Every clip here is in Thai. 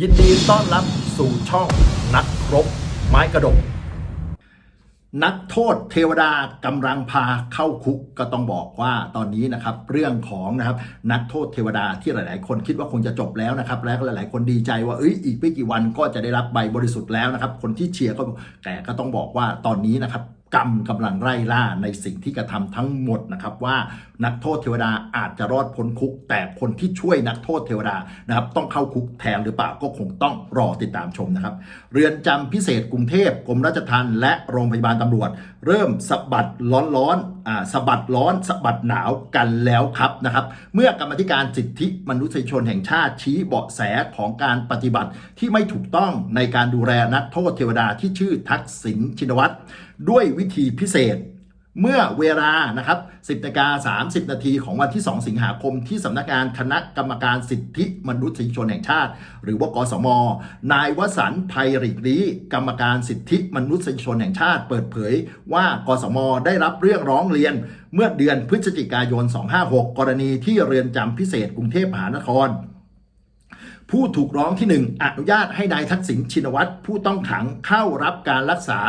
ยินดีต้อนรับสู่ช่องนักครบไม้กระดก นักโทษเทวดากำลังพาเข้าคุกก็ต้องบอกว่าตอนนี้นะครับเรื่องของนะครับนักโทษเทวดาที่หลาย ๆ คนคิดว่าคงจะจบแล้วนะครับและก็หลาย ๆ คนดีใจว่าเอ้ยอีกไม่กี่วันก็จะได้รับใบบริสุทธิ์แล้วนะครับ คนที่เชียร์ก็แต่ก็ต้องบอกว่าตอนนี้นะครับ กรรมกำลังไล่ล่าในสิ่งที่กระทำทั้งหมดนะครับว่านักโทษเทวดาอาจจะรอดพ้นคุก แต่คนที่ช่วยนักโทษเทวดานะครับต้องเข้าคุกแทนหรือเปล่าก็คงต้องรอติดตามชมนะครับ เรือนจำพิเศษกรุงเทพกรมราชทัณฑ์และโรงพยาบาลตำรวจ เริ่มสะบัดร้อนๆสะบัดร้อนสะบัดหนาวกันแล้วครับนะครับ เมื่อกรรมธิการสิทธิมนุษยชนแห่งชาติชี้เบาะแสของการปฏิบัติที่ไม่ถูกต้องในการดูแลนักโทษเทวดาที่ชื่อทักษิณชินวัตรด้วยวิธีพิเศษ เมื่อเวลานะครับ 10นาฬิกา30 นาทีของวันที่ 2 สิงหาคมที่สำนักงานคณะกรรมการสิทธิมนุษยชนแห่งชาติ หรือว่ากสม นายวสันต์ไพริกรีกรรมการสิทธิมนุษยชนแห่งชาติ เปิดเผยว่ากสม ได้รับเรื่องร้องเรียน เมื่อเดือนพฤศจิกายน 256 กรณีที่เรือนจำพิเศษกรุงเทพมหานครผู้ถูกร้องที่ 1 อนุญาตให้นายทักษิณชินวัตรผู้ต้องขังเข้ารับการรักษา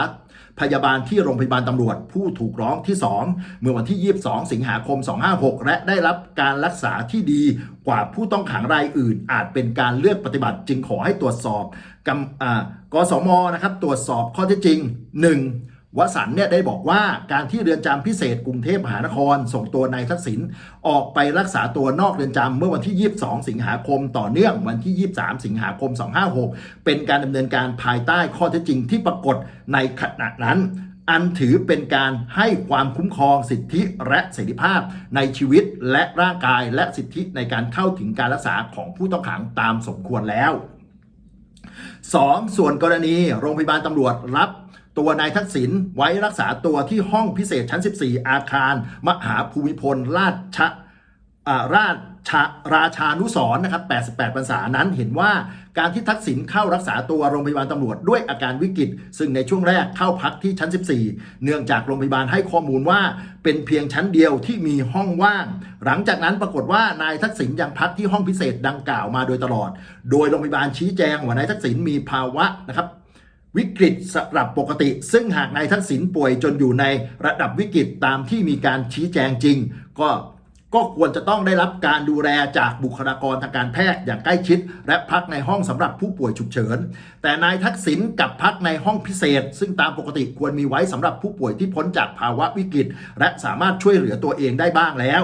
พยาบาลที่โรงพยาบาลตำรวจผู้ถูกร้องที่ 2 เมื่อวันที่ 22 สิงหาคม 256 และได้รับการรักษาที่ดีกว่าผู้ต้องขังรายอื่น อาจเป็นการเลือกปฏิบัติจึงขอให้ตรวจสอบกอ่ากสมนะครับตรวจสอบข้อเท็จจริง 1. วสันเนี่ยได้บอกว่าการที่เรือนจำพิเศษกรุงเทพมหานคร ส่งตัวนายทักษิณออกไปรักษาตัวนอกเรือนจำเมื่อวันที่ 22 สิงหาคม ต่อเนื่องวันที่ 23 สิงหาคม 256 เป็นการดำเนินการภายใต้ข้อเท็จจริงที่ปรากฏในขณะนั้น อันถือเป็นการให้ความคุ้มครองสิทธิและเสรีภาพในชีวิตและร่างกายและสิทธิในการเข้าถึงการรักษาของผู้ต้องขังตามสมควรแล้ว 2. ส่วนกรณีโรงพยาบาลตำรวจรับ ตัวนายทักษิณไว้รักษาตัวที่ห้องพิเศษชั้น 14 อาคาร มหาภูมิพล ราชาราชาราชานุสรนะครับ 88 พรรษานั้นเห็นว่าการที่ทักษิณเข้ารักษาตัวโรงพยาบาลตำรวจด้วยอาการวิกฤต ซึ่งในช่วงแรกเข้าพักที่ชั้น 14 เนื่องจากโรงพยาบาลให้ข้อมูลว่า เป็นเพียงชั้นเดียวที่มีห้องว่าง หลังจากนั้นปรากฏว่านายทักษิณยังพักที่ห้องพิเศษดังกล่าวมาโดยตลอด โดยโรงพยาบาลชี้แจงว่านายทักษิณมีภาวะนะครับ วิกฤตสำหรับปกติ ซึ่งหากนายทักษิณป่วยจนอยู่ในระดับวิกฤตตามที่มีการชี้แจงจริง ก็ก็ควรจะต้องได้รับการดูแลจากบุคลากรทางการแพทย์อย่างใกล้ชิด และพักในห้องสำหรับผู้ป่วยฉุกเฉิน แต่นายทักษิณกับพักในห้องพิเศษ ซึ่งตามปกติควรมีไว้สำหรับผู้ป่วยที่พ้นจากภาวะวิกฤต และสามารถช่วยเหลือตัวเองได้บ้างแล้ว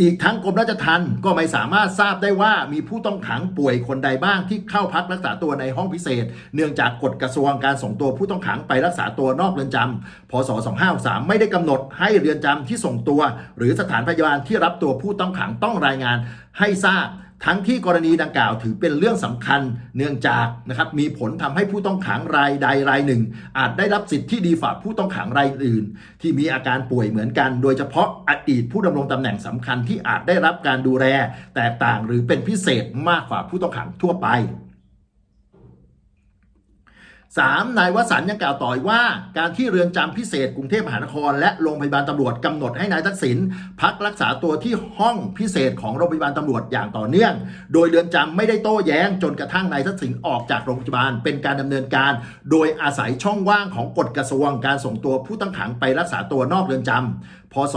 อีกทั้งกรมราชทัณฑ์ก็ไม่สามารถทราบได้ว่ามีผู้ต้องขังป่วยคนใดบ้างที่เข้าพักรักษาตัวในห้องพิเศษ เนื่องจากกฎกระทรวงการส่งตัวผู้ต้องขังไปรักษาตัวนอกเรือนจำพศ 2563 ไม่ได้กำหนดให้เรือนจำที่ส่งตัว หรือสถานพยาบาลที่รับตัวผู้ต้องขังต้องรายงานให้ทราบทั้งที่กรณีดังกล่าวถือเป็นเรื่องสำคัญเนื่องจากนะครับมีผลทำให้ผู้ต้องขังรายใดรายหนึ่ง อาจได้รับสิทธิ์ที่ดีฝ่าผู้ต้องขังรายอื่น ที่มีอาการป่วยเหมือนกัน โดยเฉพาะอดีตผู้ดำรงตำแหน่งสำคัญที่อาจได้รับการดูแล แตกต่างหรือเป็นพิเศษมากกว่าผู้ต้องขังทั่วไป 3. นายวสันต์ยังกล่าวต่ออีกว่า การที่เรือนจำพิเศษกรุงเทพมหานคร และโรงพยาบาลตำรวจกำหนดให้นายทักษิณพักรักษาตัวที่ห้องพิเศษของโรงพยาบาลตำรวจอย่างต่อเนื่อง โดยเรือนจำไม่ได้โต้แย้ง จนกระทั่งนายทักษิณออกจากโรงพยาบาลเป็นการดำเนินการ โดยอาศัยช่องว่างของกฎกระทรวงการส่งตัวผู้ต้องขังไปรักษาตัวนอกเรือนจำ พศ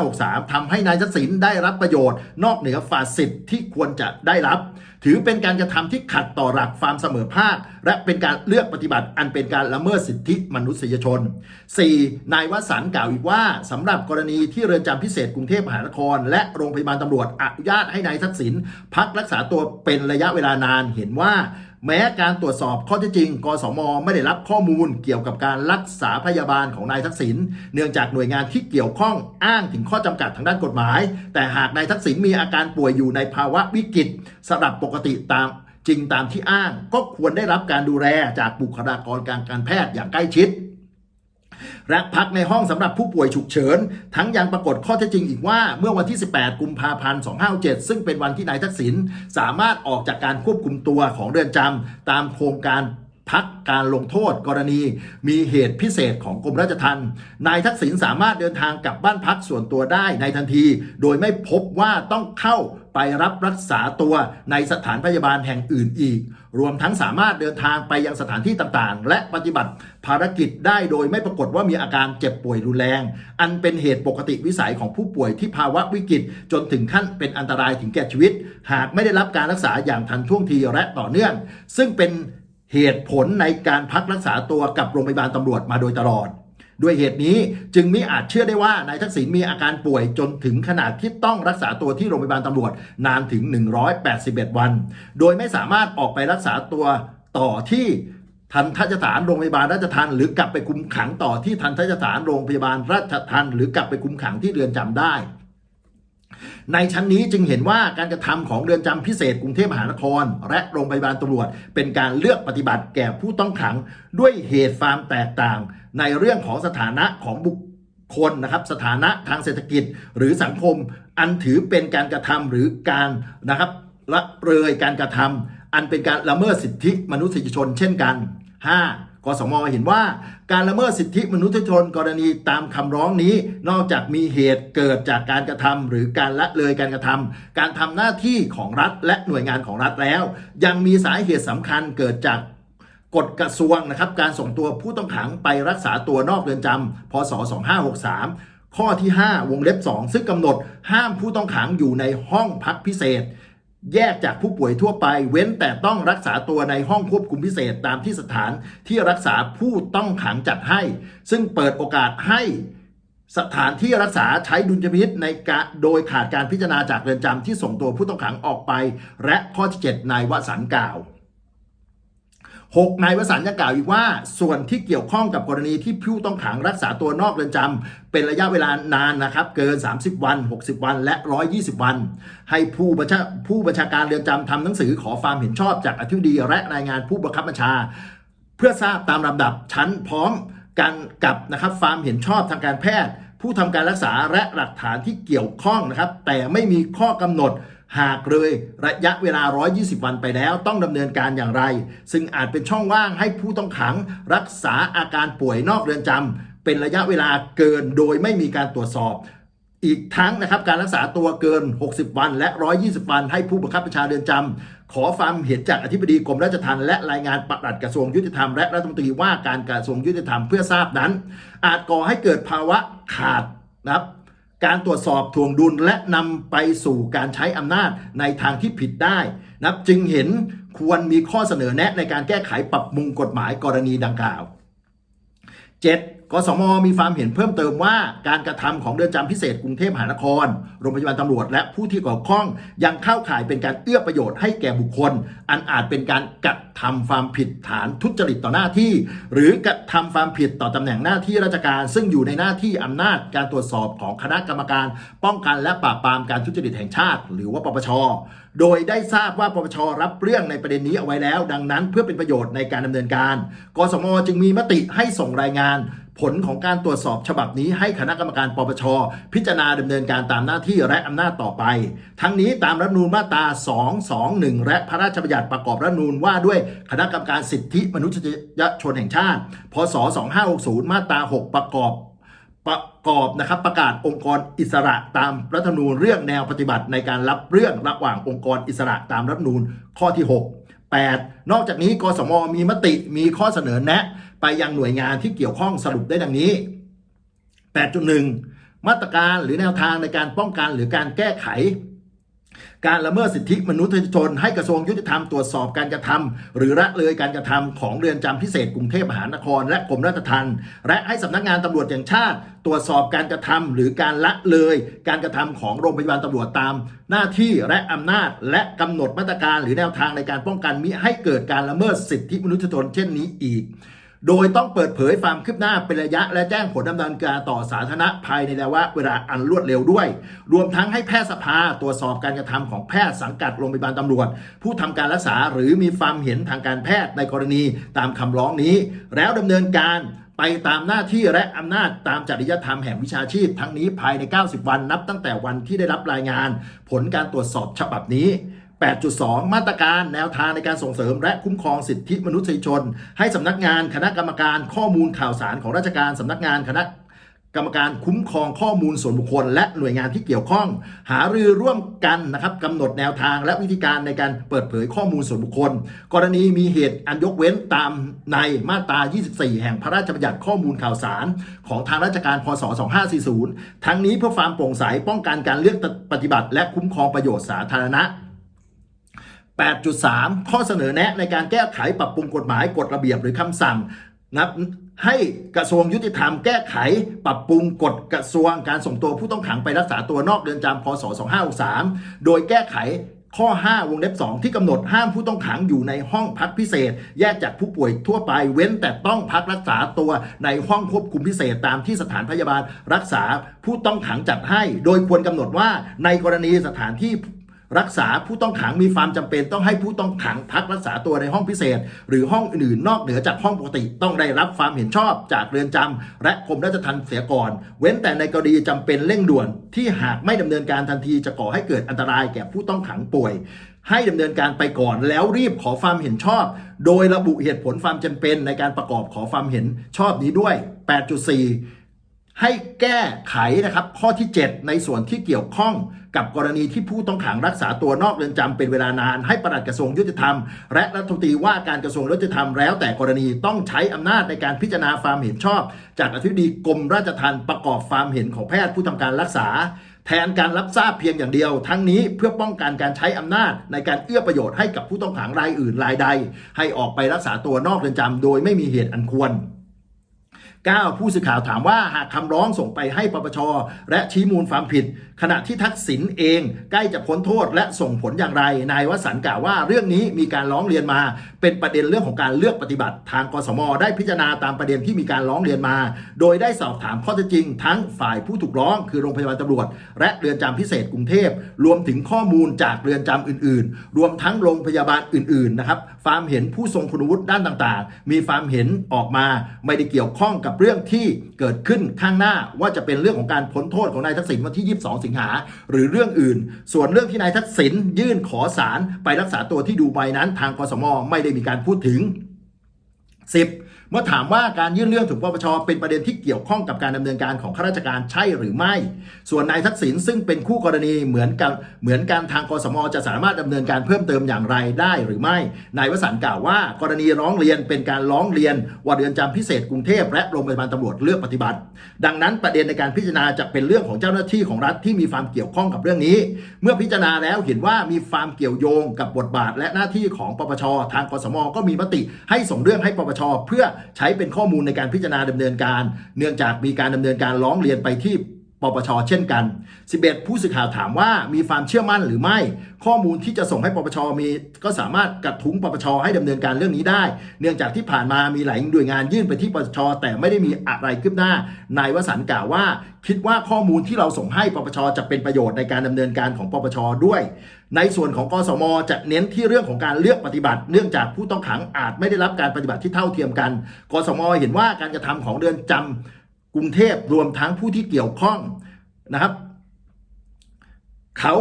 2563ทำให้นายทักษิณได้รับประโยชน์ นอกเหนือฝ่าสิทธิ์ที่ควรจะได้รับ ถือเป็นการกระทำที่ขัดต่อหลักความเสมอภาค และเป็นการเลือกปฏิบัติอันเป็นการละเมิดสิทธิมนุษยชน 4. นายวสันต์กล่าวอีกว่าสำหรับกรณีที่เรือนจำพิเศษกรุงเทพมหานคร และโรงพยาบาลตำรวจอนุญาตให้นายทักษิณพักรักษาตัวเป็นระยะเวลานานเห็นว่า แม้การตรวจสอบข้อเท็จจริง กสม ไม่ได้รับข้อมูลเกี่ยวกับการรักษาพยาบาลของนายทักษิณ เนื่องจากหน่วยงานที่เกี่ยวข้องอ้างถึงข้อจำกัดทางด้านกฎหมาย แต่หากนายทักษิณมีอาการป่วยอยู่ในภาวะวิกฤตสำหรับปกติตามจริงตามที่อ้าง ก็ควรได้รับการดูแลจากบุคลากรการการแพทย์อย่างใกล้ชิด และพักในห้องสำหรับผู้ป่วยฉุกเฉิน ทั้งยังปรากฏข้อเท็จจริงอีกว่าเมื่อวันที่ 18 กุมภาพันธ์ 2567ซึ่งเป็นวันที่นายทักษิณสามารถออกจากการควบคุมตัวของเรือนจำตามโครงการ พักการลงโทษกรณี มีเหตุพิเศษของกรมราชทัณฑ์นายทักษิณสามารถเดินทางกลับบ้านพักส่วนตัวได้ในทันที โดยไม่พบว่าต้องเข้าไปรับรักษาตัวในสถานพยาบาลแห่งอื่นอีก รวมทั้งสามารถเดินทางไปยังสถานที่ต่างๆ และปฏิบัติภารกิจได้โดยไม่ปรากฏว่ามีอาการเจ็บป่วยรุนแรง อันเป็นเหตุปกติวิสัยของผู้ป่วยที่ภาวะวิกฤตจนถึงขั้นเป็นอันตรายถึงแก่ชีวิต หากไม่ได้รับการรักษาอย่างทันท่วงทีและต่อเนื่อง ซึ่งเป็น เหตุผลในการพักรักษาตัวกับโรงพยาบาลตำรวจมาโดยตลอด ด้วยเหตุนี้จึงมิอาจเชื่อได้ว่านายทักษิณมีอาการป่วยจนถึงขนาดที่ต้องรักษาตัวที่โรงพยาบาลตำรวจนานถึง 181 วัน โดยไม่สามารถออกไปรักษาตัวต่อที่ทันทสถานโรงพยาบาลราชทัณฑ์หรือกลับไปคุมขังต่อที่ทันทสถานโรงพยาบาลราชทัณฑ์หรือกลับไปคุมขังที่เรือนจำได้ ในชั้นนี้จึงเห็นว่าการกระทำของเรือนจำพิเศษกรุงเทพมหานคร และโรงพยาบาลตำรวจ เป็นการเลือกปฏิบัติแก่ผู้ต้องขังด้วยเหตุความแตกต่าง ในเรื่องของสถานะของบุคคลนะครับสถานะทางเศรษฐกิจหรือสังคม อันถือเป็นการกระทำหรือการนะครับละเลยการกระทำอันเป็นการละเมิดสิทธิมนุษยชนเช่นกัน 5. กสมเห็นว่าการละเมิดสิทธิมนุษยชนกรณีตามคำร้องนี้ นอกจากมีเหตุเกิดจากการกระทำหรือการละเลยการกระทำการทำหน้าที่ของรัฐและหน่วยงานของรัฐแล้ว ยังมีสาเหตุสำคัญเกิดจากกฎกระทรวงนะครับการส่งตัวผู้ต้องขังไปรักษาตัวนอกเรือนจำพศ 2563 ข้อที่ 5 วงเล็บ 2 ซึ่งกำหนดห้ามผู้ต้องขังอยู่ในห้องพักพิเศษ แยกจากผู้ป่วยทั่วไป เว้นแต่ต้องรักษาตัวในห้องควบคุมพิเศษตามที่สถานที่รักษาผู้ต้องขังจัดให้ ซึ่งเปิดโอกาสให้สถานที่รักษาใช้ดุลยพินิษในกะโดยขาดการพิจารณาจากเรือนจำที่ส่งตัวผู้ต้องขังออกไป และข้อที่7นายวสันต์กล่าว 6 นายวสันต์ยังกล่าวอีกว่า ส่วนที่เกี่ยวข้องกับกรณีที่ผู้ต้องขังรักษาตัวนอกเรือนจำเป็นระยะเวลานานนะครับ เกิน 30 วัน 60 วัน และ 120 วัน ให้ผู้บัญชาผู้บัญชาการเรือนจำทำหนังสือขอความเห็นชอบจากอธิบดีและรายงานผู้บังคับบัญชา เพื่อทราบตามลำดับชั้นพร้อมกันกับนะครับความเห็นชอบทางการแพทย์ ผู้ทำการรักษาและหลักฐานที่เกี่ยวข้องนะครับ แต่ไม่มีข้อกำหนด หากเลยระยะเวลา 120 วันไปแล้วต้องดำเนินการอย่างไร ซึ่งอาจเป็นช่องว่างให้ผู้ต้องขังรักษาอาการป่วยนอกเรือนจำเป็นระยะเวลาเกินโดยไม่มีการตรวจสอบอีกทั้งนะครับการรักษาตัวเกิน 60 วัน และ 120 วันให้ผู้บังคับบัญชาเรือนจำขอความเห็นจากอธิบดีกรมราชทัณฑ์และรายงานปลัดกระทรวงยุติธรรมและรัฐมนตรีว่าการกระทรวงยุติธรรมเพื่อทราบนั้น อาจก่อให้เกิดภาวะขาดนะครับ การตรวจสอบทวงดุลและนำไปสู่การใช้อำนาจในทางที่ผิดได้นับจึงเห็นควรมีข้อเสนอแนะในการแก้ไขปรับมุงกฎหมายกรณีดังกล่าว 7. กสมมีความเห็นเพิ่มเติมว่าการกระทำของเรือนจำพิเศษกรุงเทพมหานคร โรงพยาบาลตำรวจ และผู้ที่เกี่ยวข้องยังเข้าข่ายเป็นการเอื้อประโยชน์ให้แก่บุคคล อันอาจเป็นการกระทำความผิดฐานทุจริตต่อหน้าที่ หรือกระทำความผิดต่อตำแหน่งหน้าที่ราชการ ซึ่งอยู่ในหน้าที่อำนาจการตรวจสอบของคณะกรรมการ ป้องกันและปราบปรามการทุจริตแห่งชาติ หรือว่าปปช โดยได้ทราบว่าปปชรับเรื่องในประเด็นนี้เอาไว้แล้ว ดังนั้นเพื่อเป็นประโยชน์ในการดำเนินการ กสมจึงมีมติให้ส่งรายงาน ผลของการตรวจสอบฉบับนี้ให้คณะกรรมการปปช พิจารณาดำเนินการตามหน้าที่และอำนาจต่อไป ทั้งนี้ตามรัฐธรรมนูญมาตรา 221 และพระราชบัญญัติประกอบรัฐธรรมนูญว่าด้วยคณะกรรมการสิทธิมนุษยชนแห่งชาติ พศ 2560 มาตรา 6 ประกอบประกอบนะครับประกาศองค์กรอิสระตามรัฐธรรมนูญเรื่องแนวปฏิบัติในการรับเรื่องระหว่างองค์กรอิสระตามรัฐธรรมนูญข้อที่ 6 8 นอกจากนี้กสมมีมติมีข้อเสนอแนะ ไปยังหน่วยงานที่เกี่ยวข้องสรุปได้ดังนี้ 8.1 มาตรการหรือแนวทางในการป้องกันหรือการแก้ไข การละเมิดสิทธิมนุษยชน ให้กระทรวงยุติธรรมตรวจสอบการกระทำหรือละเลยการกระทำของเรือนจำพิเศษกรุงเทพมหานคร และกรมราชทัณฑ์และให้สำนักงานตำรวจแห่งชาติ ตรวจสอบการกระทำหรือการละเลยการกระทำของโรงพยาบาลตำรวจตาม หน้าที่และอำนาจ และกำหนดมาตรการหรือแนวทางในการป้องกันมิให้เกิดการละเมิดสิทธิมนุษยชน เช่นนี้อีก โดยต้องเปิดเผยความคืบหน้าเป็นระยะและแจ้งผลดำเนินการต่อสาธารณะภายในระยะเวลาอันรวดเร็วด้วย รวมทั้งให้แพทยสภาตรวจสอบการกระทำของแพทย์สังกัดโรงพยาบาลตำรวจ ผู้ทำการรักษาหรือมีความเห็นทางการแพทย์ในกรณีตามคำร้องนี้ แล้วดำเนินการไปตามหน้าที่และอำนาจตามจริยธรรมแห่งวิชาชีพ ทั้งนี้ภายใน 90 วันนับตั้งแต่วันที่ได้รับรายงาน ผลการตรวจสอบฉบับนี้ 8.2 มาตรการแนวทางในการส่งเสริม และคุ้มครองสิทธิมนุษยชน ให้สำนักงานคณะกรรมการข้อมูลข่าวสารของราชการสำนักงานคณะกรรมการคุ้มครองข้อมูลส่วนบุคคล และหน่วยงานที่เกี่ยวข้อง หารือร่วมกันนะครับกำหนดแนวทางและวิธีการในการเปิดเผยข้อมูลส่วนบุคคล กรณีมีเหตุอันยกเว้นตามในมาตรา 24 แห่งพระราชบัญญัติข้อมูลข่าวสาร ของทางราชการพศ 2540 ทั้งนี้เพื่อความโปร่งใสป้องกันการเลือกปฏิบัติ และคุ้มครองประโยชน์สาธารณะ 8.3 ข้อเสนอแนะในการแก้ไขปรับปรุงกฎหมายกฎระเบียบหรือคำสั่งนะครับให้กระทรวงยุติธรรมแก้ไข ปรับปรุงกฎกระทรวงการส่งตัวผู้ต้องขังไปรักษาตัวนอกเรือนจำพศ 2563 โดยแก้ไขข้อ 5 วงเล็บ 2 ที่กำหนดห้ามผู้ต้องขังอยู่ในห้องพักพิเศษ แยกจากผู้ป่วยทั่วไปเว้นแต่ต้องพักรักษาตัวในห้องควบคุมพิเศษตามที่สถานพยาบาลรักษาผู้ต้องขังจัดให้ โดยควรกำหนดว่าในกรณีสถานที่ รักษาผู้ต้องขังมีความจำเป็นต้องให้ผู้ต้องขังพักรักษาตัวในห้องพิเศษ หรือห้องอื่นนอกเหนือจากห้องปกติต้องได้รับความเห็นชอบจากเรือนจำและกรมราชทัณฑ์เสียก่อน เว้นแต่ในกรณีจำเป็นเร่งด่วน ที่หากไม่ดำเนินการทันทีจะก่อให้เกิดอันตรายแก่ผู้ต้องขังป่วย ให้ดำเนินการไปก่อนแล้วรีบขอความเห็นชอบ โดยระบุเหตุผลความจำเป็นในการประกอบขอความเห็นชอบนี้ด้วย 8.4 ให้แก้ไขนะครับข้อที่ 7 ในส่วนที่เกี่ยวข้องกับกรณีที่ผู้ต้องขังรักษาตัวนอกเรือนจำเป็นเวลานาน ให้ปลัดกระทรวงยุติธรรม และรัฐมนตรีว่าการกระทรวงยุติธรรมแล้วแต่กรณีต้องใช้อำนาจในการพิจารณาความเห็นชอบ จากอธิบดีกรมราชทัณฑ์ประกอบความเห็นของแพทย์ผู้ทำการรักษา แทนการรับทราบเพียงอย่างเดียว ทั้งนี้เพื่อป้องกันการใช้อำนาจในการเอื้อประโยชน์ให้กับผู้ต้องขังรายอื่นรายใด ให้ออกไปรักษาตัวนอกเรือนจำโดยไม่มีเหตุอันควร 9 ผู้สื่อข่าวถามว่าหากคำร้องส่งไปให้ปปช และชี้มูลความผิด ขณะที่ทักษิณเองใกล้จะพ้นโทษและส่งผลอย่างไร นายวสันต์กล่าวว่าเรื่องนี้มีการร้องเรียนมา เป็นประเด็นเรื่องของการเลือกปฏิบัติ ทางกสมได้พิจารณาตามประเด็นที่มีการร้องเรียนมา โดยได้สอบถามข้อเท็จจริง ทั้งฝ่ายผู้ถูกร้องคือโรงพยาบาลตำรวจ และเรือนจำพิเศษกรุงเทพรวมถึงข้อมูลจากเรือนจำอื่น ๆ รวมทั้งโรงพยาบาลอื่น ๆ นะครับความเห็นผู้ทรงคุณวุฒิด้านต่าง ๆ มีความเห็นออกมาไม่ได้เกี่ยวข้องกับเรื่องที่เกิดขึ้นข้างหน้าว่าจะเป็นเรื่องของการพ้นโทษของนายทักษิณวันที่ 22 สิงหาหรือเรื่องอื่น ส่วนเรื่องที่นายทักษิณยื่นขอสารไปรักษาตัวที่ดูไบนั้น ทางกสมไม่ได้มีการพูดถึง 10. เมื่อถามว่าการยื่นเรื่องถึงปปชเป็นประเด็นที่เกี่ยวข้องกับการดำเนินการของข้าราชการใช่หรือไม่ ส่วนนายทักษิณซึ่งเป็นคู่กรณีเหมือนกันเหมือนการทางกสมจะสามารถดำเนินการเพิ่มเติมอย่างไรได้หรือไม่นายวสันต์กล่าวว่า กรณีร้องเรียนเป็นการร้องเรียนว่าเรือนจำพิเศษกรุงเทพและโรงพยาบาลตำรวจเลือกปฏิบัติ ดังนั้นประเด็นในการพิจารณาจะเป็นเรื่องของเจ้าหน้าที่ของรัฐที่มีความเกี่ยวข้องกับเรื่องนี้ เมื่อพิจารณาแล้วเห็นว่ามีความเกี่ยวโยงกับบทบาทและหน้าที่ของปปช ทางกสมก็มีมติให้ส่งเรื่องให้ปปชเพื่อใช้เป็นข้อมูลในการพิจารณาดำเนินการ เนื่องจากมีการดำเนินการร้องเรียนไปที่ ปปชเช่นกัน 11 ผู้สื่อข่าวถามว่ามีความเชื่อมั่นหรือไม่ ข้อมูลที่จะส่งให้ปปชมี ก็สามารถกระทุ้งปปชให้ดำเนินการเรื่องนี้ได้ เนื่องจากที่ผ่านมามีหลายหน่วยงานยื่นไปที่ปปชแต่ไม่ได้มีอะไรคืบหน้า นายวสันต์กล่าวว่า คิดว่าข้อมูลที่เราส่งให้ปปชจะเป็นประโยชน์ในการดำเนินการของปปชด้วย ในส่วนของกสมจะเน้นที่เรื่องของการเลือกปฏิบัติ เนื่องจากผู้ต้องขังอาจไม่ได้รับการปฏิบัติที่เท่าเทียมกัน กสมเห็นว่าการกระทำของเรือนจำ กรุงเทพรวมทั้งผู้ที่เกี่ยวข้องนะครับเขา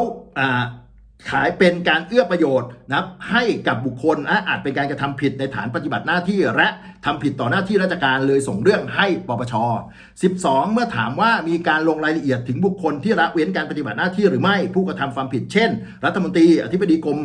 ขายเป็นการเอื้อประโยชน์นะครับให้กับบุคคลและอาจเป็นการกระทำผิดในฐานปฏิบัติหน้าที่ และทำผิดต่อหน้าที่ราชการเลยส่งเรื่องให้ปปช 12 เมื่อถามว่ามีการลงรายละเอียดถึงบุคคลที่ละเว้นการปฏิบัติหน้าที่หรือไม่ผู้กระทำความผิดเช่น รัฐมนตรีอธิบดีกรม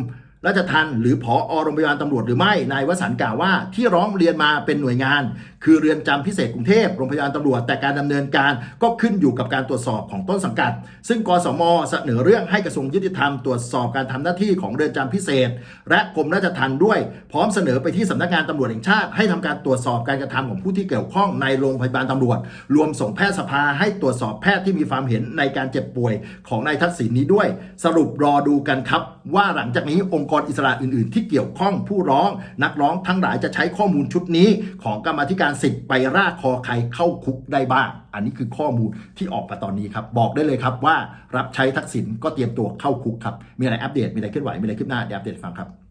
ราชทัณฑ์หรือผอโรงพยาบาลตำรวจหรือไม่นายวสันต์กล่าวว่าที่ร้องเรียนมาเป็นหน่วยงาน คือเรือนจำพิเศษกรุงเทพโรงพยาบาลตำรวจ แต่การดำเนินการก็ขึ้นอยู่กับการตรวจสอบของต้นสังกัด ซึ่งกสมเสนอเรื่องให้กระทรวงยุติธรรมตรวจสอบการทำหน้าที่ของเรือนจำพิเศษ และกรมราชทัณฑ์ด้วย พร้อมเสนอไปที่สำนักงานตำรวจแห่งชาติ ให้ทำการตรวจสอบการกระทำของผู้ที่เกี่ยวข้องในโรงพยาบาลตำรวจ รวมส่งแพทยสภาให้ตรวจสอบแพทย์ที่มีความเห็นในการเจ็บป่วยของนายทักษิณนี้ด้วย สรุปรอดูกันครับ ว่าหลังจากนี้องค์กรอิสระอื่น ๆ ที่เกี่ยวข้องผู้ร้อง นักร้องทั้งหลายจะใช้ข้อมูลชุดนี้ของกรรมธิการสิทธิ์ไปรากคอใครเข้าคุกได้บ้าง อันนี้คือข้อมูลที่ออกมาตอนนี้ครับ บอกได้เลยครับว่ารับใช้ทักษิณก็เตรียมตัวเข้าคุกครับ มีอะไรอัปเดต มีอะไรเคลื่อนไหว มีอะไรคืบหน้าเดี๋ยวอัปเดตฟังครับ